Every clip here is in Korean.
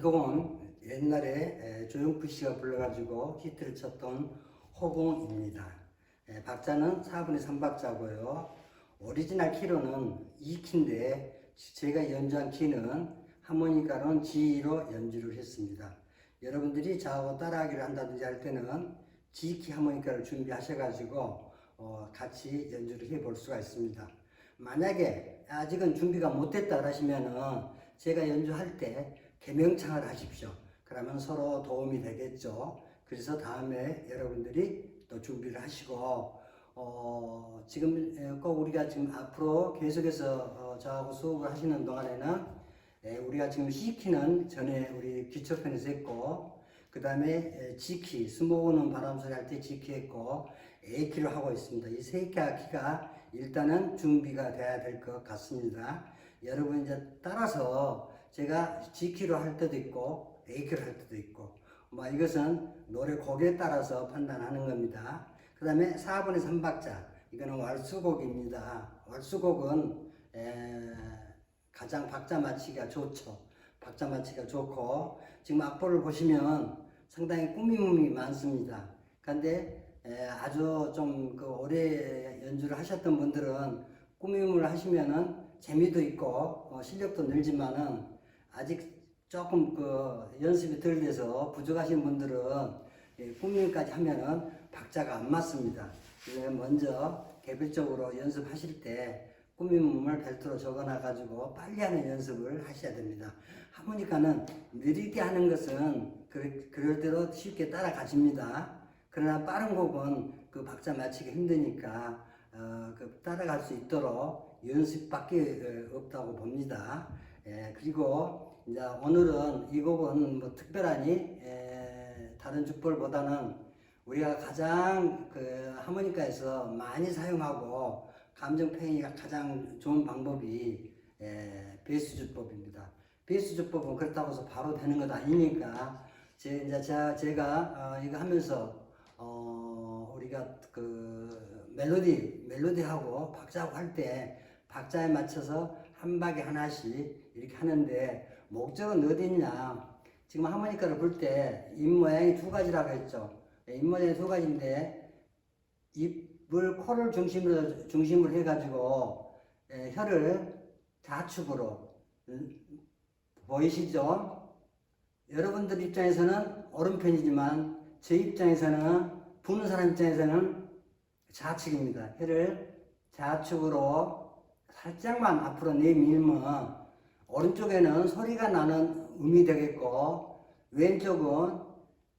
이 곡은 옛날에 에, 조용필 씨가 불러가지고 히트를 쳤던 호공입니다. 에, 박자는 4분의 3박자고요. 오리지널 키로는 2키인데 제가 연주한 키는 하모니카로는 G로 연주를 했습니다. 여러분들이 저하고 따라하기를 한다든지 할 때는 G키 하모니카를 준비하셔가지고 어, 같이 연주를 해 볼 수가 있습니다. 만약에 아직은 준비가 못 됐다 하시면은 제가 연주할 때 개명창을 하십시오. 그러면 서로 도움이 되겠죠. 그래서 다음에 여러분들이 또 준비를 하시고 어, 지금 에, 꼭 우리가 지금 앞으로 계속해서 어, 저하고 수업을 하시는 동안에는 에, 우리가 지금 C키는 전에 우리 기초편에서 했고 그 다음에 G키 스모 오는 바람소리 할때 G키 했고 A키를 하고 있습니다. 이세 키가 일단은 준비가 돼야 될 것 같습니다. 여러분 이제 따라서 제가 G키로 할 때도 있고 A키로 할 때도 있고 뭐 이것은 노래 곡에 따라서 판단하는 겁니다. 그 다음에 4분의 3박자 이거는 왈수곡입니다. 왈수곡은 에, 가장 박자 맞추기가 좋죠. 박자 맞추기가 좋고 지금 악보를 보시면 상당히 꾸밈이 많습니다. 그런데 에, 아주 좀 그 오래 연주를 하셨던 분들은 꾸밈을 하시면은 재미도 있고 어, 실력도 늘지만은 아직 조금 그 연습이 덜 돼서 부족하신 분들은 예, 꾸밈까지 하면은 박자가 안 맞습니다. 먼저 개별적으로 연습하실 때 꾸밈을 별도로 적어놔 가지고 빨리 하는 연습을 하셔야 됩니다. 하모니카는 느리게 하는 것은 그, 그럴 대로 쉽게 따라가십니다. 그러나 빠른 곡은 그 박자 맞추기 힘드니까 어, 그 따라갈 수 있도록 연습밖에 어, 없다고 봅니다. 예, 그리고 이제 오늘은 이 곡은 뭐 특별하니 에, 다른 주벌보다는 우리가 가장 그 하모니카에서 많이 사용하고 감정 표현이 가장 좋은 방법이 에, 베이스 주법입니다. 베이스 주법은 그렇다고 해서 바로 되는 것 아니니까 제, 이제 제가, 제가 어, 이거 하면서 어, 우리가 그 멜로디 멜로디하고 박자하고 할 때 박자에 맞춰서 한 박에 하나씩 이렇게 하는데 목적은 어디 있냐 지금 하모니카를 불 때 입 모양이 두 가지라고 했죠 입 모양이 두 가지인데 입을 코를 중심으로 중심으로 해가지고 에, 혀를 좌측으로 음, 보이시죠? 여러분들 입장에서는 오른편이지만 제 입장에서는 부는 사람 입장에서는 좌측입니다. 혀를 좌측으로 살짝만 앞으로 내밀면 오른쪽에는 소리가 나는 음이 되겠고 왼쪽은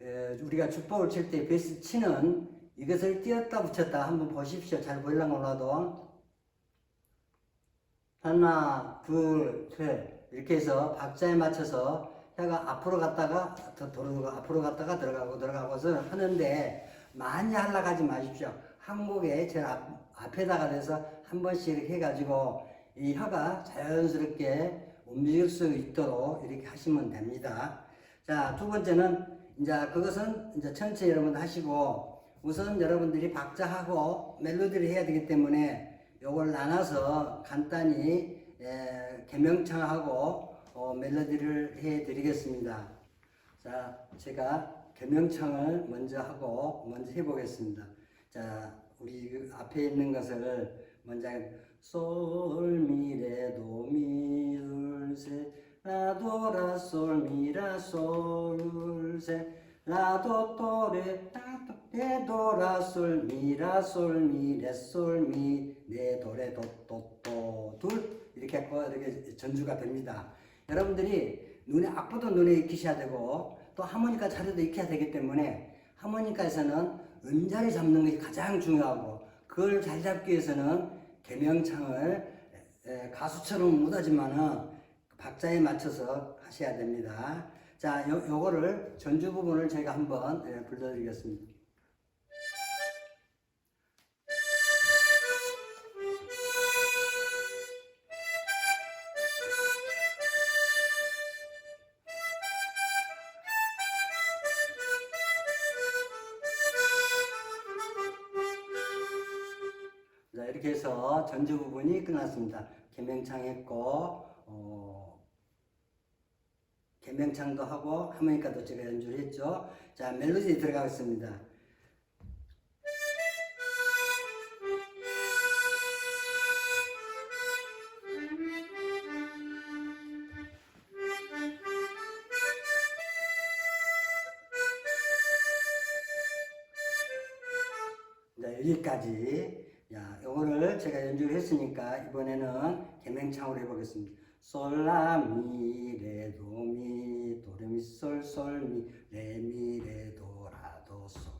에, 우리가 주법을 칠 때 베이스 치는 이것을 띄었다 붙였다 한번 보십시오. 잘 보일랑 몰라도 하나 둘셋 이렇게 해서 박자에 맞춰서 혀가 앞으로 갔다가 더 돌아오고 앞으로 갔다가 들어가고 들어가고서 하는데 많이 하려고 하지 마십시오. 한 곡에 제일 앞, 앞에다가 대서 한 번씩 이렇게 해가지고 이 혀가 자연스럽게 움직일 수 있도록 이렇게 하시면 됩니다. 자, 두 번째는 이제 그것은 이제 천천히 여러분 하시고 우선 여러분들이 박자하고 멜로디를 해야 되기 때문에 요걸 나눠서 간단히 에, 개명창하고 어, 멜로디를 해 드리겠습니다. 자, 제가 개명창을 먼저 하고 먼저 해 보겠습니다. 자, 우리 그 앞에 있는 것을 먼저 솔미레도미둘셋 라도라 솔미라 솔셋 라도 또레 레도라 솔미라 솔미 레 솔미 레 도레 도도도 둘 이렇게 이렇게 전주가 됩니다. 여러분들이 눈에 악보도 눈에 익히셔야 되고 또 하모니카 자료도 익혀야 되기 때문에 하모니카에서는 음자리 잡는 것이 가장 중요하고 그걸 잘 잡기 위해서는 개명창을 에, 가수처럼 못하지만은 박자에 맞춰서 하셔야 됩니다. 자, 요, 요거를 전주 부분을 제가 한번 예, 불러드리겠습니다. 전주 부분이 끝났습니다. 개명창 했고, 어, 개명창도 하고 하모니카도 제가 연주를 했죠. 자, 멜로디 들어가겠습니다. 야, 요거를 제가 연주를 했으니까 이번에는 개명창으로 해보겠습니다. 솔라미 레도미 도레미 솔솔미 레미 레도라도 솔.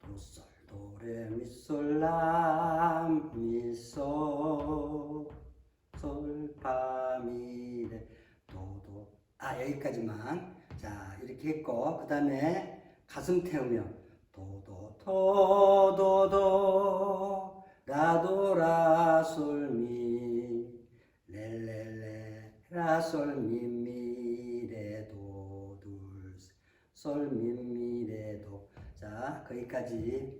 도솔 도레미 솔라미 솔. 솔파미 레 도도. 아 여기까지만. 자 이렇게 했고 그 다음에 가슴 태우며 도도 토도도 솔미 미레 도. 자 거기까지.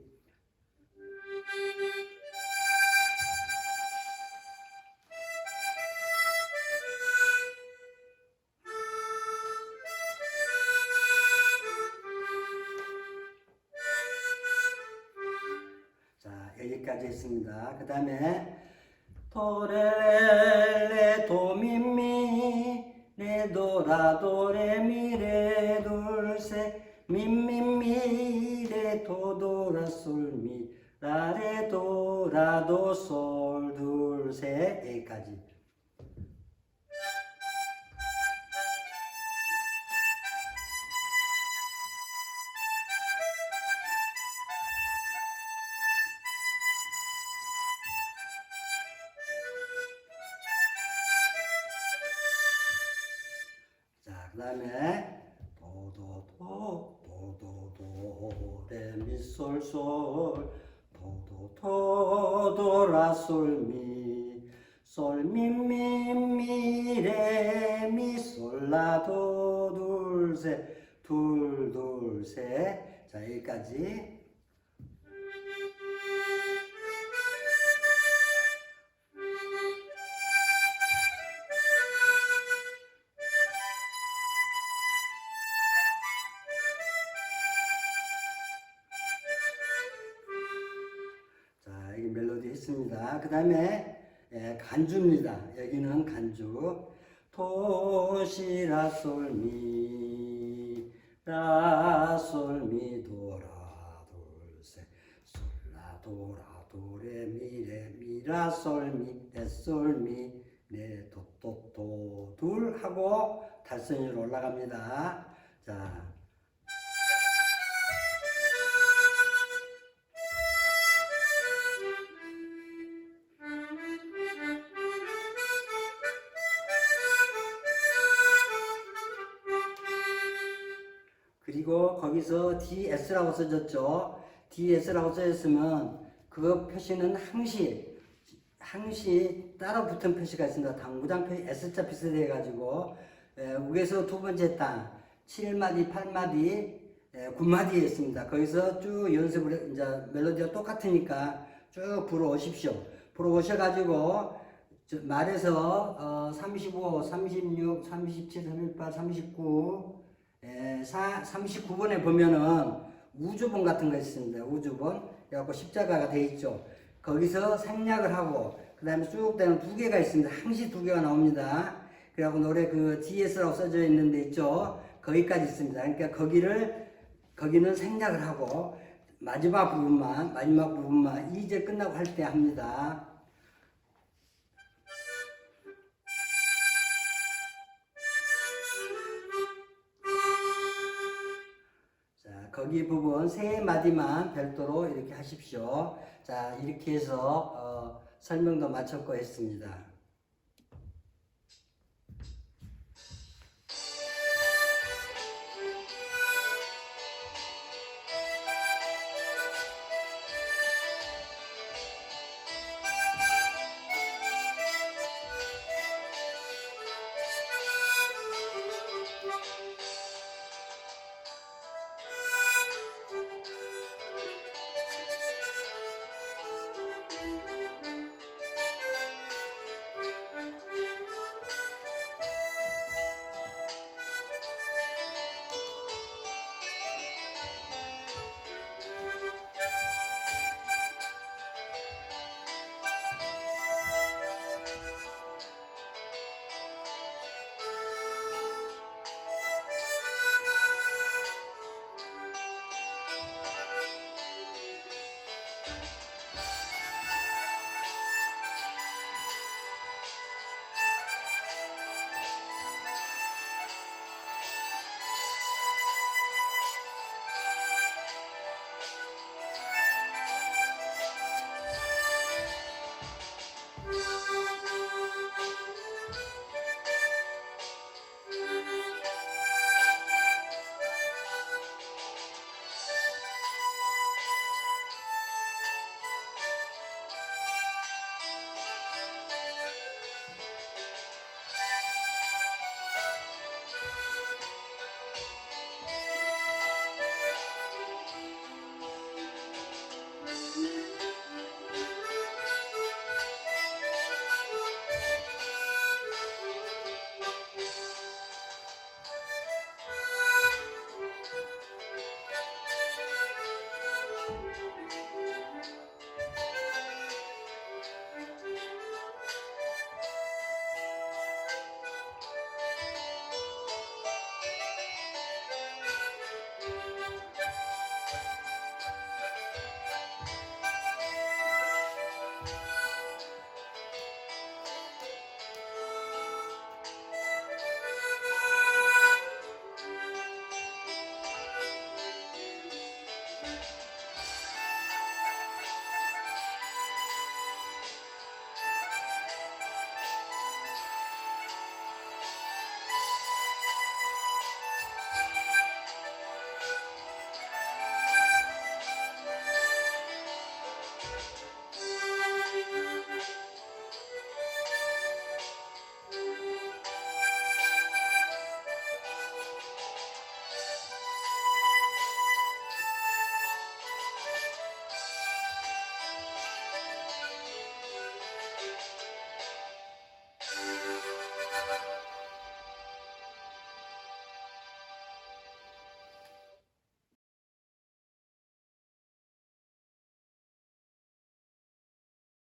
자, 여기까지 했습니다. 그 다음에 도레레레 도미미 레도라도레미레 둘세 미미미레 도도라솔미. 라레도라도솔 둘세 여기까지 다음에 도도도 도도도 레미솔솔 도도도 라솔미 솔미미미 레미 솔라도 둘세 둘둘세 자 여기까지 간주입니다. 여기는 간주. 도시라 솔미 라 솔미 도라 둘세 솔라 도라 도레미 레 미 라 솔미 레솔미 레도도도 둘 하고 달성이로 올라갑니다. 자. 그리고 거기서 DS라고 써졌죠. DS라고 써졌으면 그 표시는 항시 항시 따로 붙은 표시가 있습니다. 당구장 표시 S자 비슷해 가지고 우에서 두 번째 땅 7마디, 8마디, 9마디에 있습니다. 거기서 쭉 연습을 해- 이제 멜로디가 똑같으니까 쭉 불어 오십시오. 불어 오셔 가지고 말에서 어, 35, 36, 37, 38, 39 에, 사, 39번에 보면은 우주본 같은 거 있습니다. 우주본. 그래갖고 십자가가 돼 있죠. 거기서 생략을 하고, 그 다음에 쭉 되는 두 개가 있습니다. 항시 두 개가 나옵니다. 그래갖고 노래 그 DS라고 써져 있는 데 있죠. 거기까지 있습니다. 그러니까 거기를, 거기는 생략을 하고, 마지막 부분만, 마지막 부분만 2절 끝나고 할 때 합니다. 거기 부분 세 마디만 별도로 이렇게 하십시오. 자, 이렇게 해서 어, 설명도 마쳤고 했습니다.